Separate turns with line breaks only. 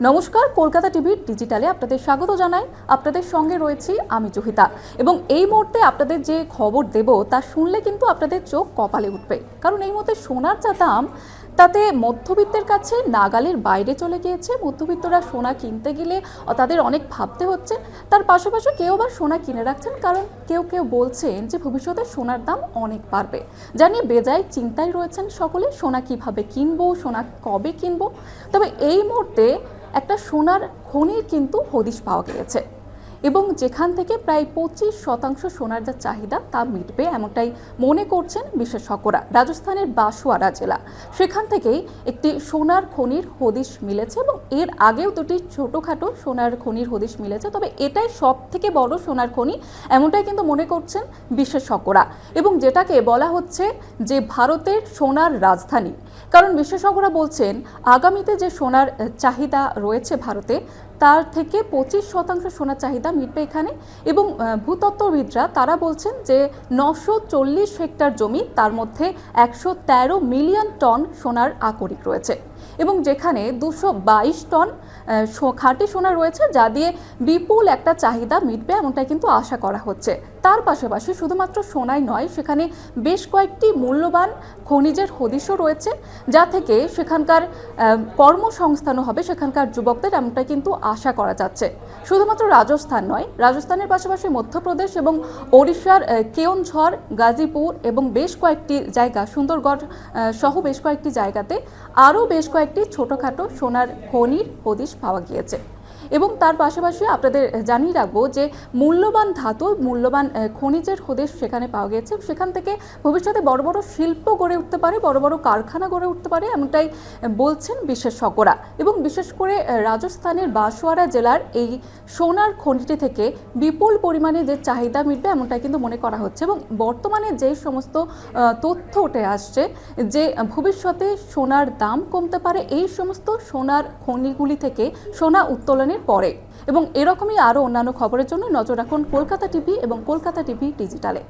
নমস্কার, কলকাতা টিভির ডিজিটালে আপনাদের স্বাগত জানাই। আপনাদের সঙ্গে রয়েছি আমি জহিতা। এবং এই মুহূর্তে আপনাদের যে খবর দেব, তা শুনলে কিন্তু আপনাদের চোখ কপালে উঠবে। কারণ এই মুহূর্তে সোনার যা দাম, তাতে মধ্যবিত্তের কাছে নাগালের বাইরে চলে গিয়েছে। মধ্যবিত্তরা সোনা কিনতে গেলে তাদের অনেক ভাবতে হচ্ছে। তার পাশাপাশি কেউ আবার সোনা কিনে রাখছেন, কারণ কেউ কেউ বলছেন যে ভবিষ্যতে সোনার দাম অনেক বাড়বে। জানিয়ে বেজায় চিন্তায় রয়েছেন সকলে, সোনা কীভাবে কিনবো, সোনা কবে কিনবো? তবে এই মুহূর্তে একটা সোনার খনির কিন্তু হদিশ পাওয়া গিয়েছে। এবং যেখান থেকে প্রায় পঁচিশ শতাংশ সোনার যা চাহিদা তা মিটবে এমনটাই মনে করছেন বিশেষজ্ঞরা। রাজস্থানের বাঁশওয়ারা জেলা। সেখান থেকেই একটি সোনার খনির হদিশ মিলেছে এবং এর আগেও দুটি ছোটোখাটো সোনার খনির হদিশ মিলেছে। তবে এটাই সব থেকে বড় সোনার খনি এমনটাই কিন্তু মনে করছেন বিশেষজ্ঞরা। এবং যেটাকে বলা হচ্ছে যে ভারতের সোনার রাজধানী। কারণ বিশেষজ্ঞরা বলছেন, আগামীতে যে সোনার চাহিদা রয়েছে ভারতে, তার থেকে পঁচিশ শতাংশ সোনার চাহিদা মিটবে এখানে এবং ভূতত্ত্ববিদরা তারা বলছেন যে নশো চল্লিশ হেক্টর জমি, তার মধ্যে একশো তেরো মিলিয়ন টন সোনার আকরিক রয়েছে এবং যেখানে দুশো বাইশ টন খাঁটি সোনা রয়েছে, যা দিয়ে বিপুল একটা চাহিদা মিটবে এমনটাই কিন্তু আশা করা হচ্ছে। তার পাশাপাশি শুধুমাত্র সোনাই নয় সেখানে বেশ কয়েকটি মূল্যবান খনিজের হদিশও রয়েছে যা থেকে সেখানকার কর্মসংস্থানও হবে সেখানকার যুবকদের এমনটা কিন্তু আশা করা যাচ্ছে। শুধুমাত্র রাজস্থান নয় রাজস্থানের পাশাপাশি মধ্যপ্রদেশ এবং ওড়িশার আহ, কেওনঝড় গাজীপুর এবং বেশ কয়েকটি জায়গা সুন্দরগড় সহ বেশ কয়েকটি জায়গাতে আরও বেশ কয়েকটি ছোটোখাটো সোনার খনির হদিশ পাওয়া গিয়েছে। এবং তার পাশাপাশি আপনাদের জানিয়ে রাখব যে মূল্যবান ধাতু, মূল্যবান খনিজের হদিশ সেখানে পাওয়া গেছে। সেখান থেকে ভবিষ্যতে বড় বড় শিল্প গড়ে উঠতে পারে, বড় বড় কারখানা গড়ে উঠতে পারে এমনটাই বলছেন বিশেষজ্ঞরা। এবং বিশেষ করে রাজস্থানের বাঁশওয়ারা জেলার এই সোনার খনিটি থেকে বিপুল পরিমাণে যে চাহিদা মিটবে এমনটাই কিন্তু মনে করা হচ্ছে। এবং বর্তমানে যে সমস্ত তথ্য উঠে আসছে যে ভবিষ্যতে সোনার দাম কমতে পারে, এই সমস্ত সোনার খনিগুলি থেকে সোনা উত্তোলনের পরে। এবং এরকমই আরও অন্যান্য খবরের জন্য নজর রাখুন কলকাতা টিভি এবং কলকাতা টিভি ডিজিটালে।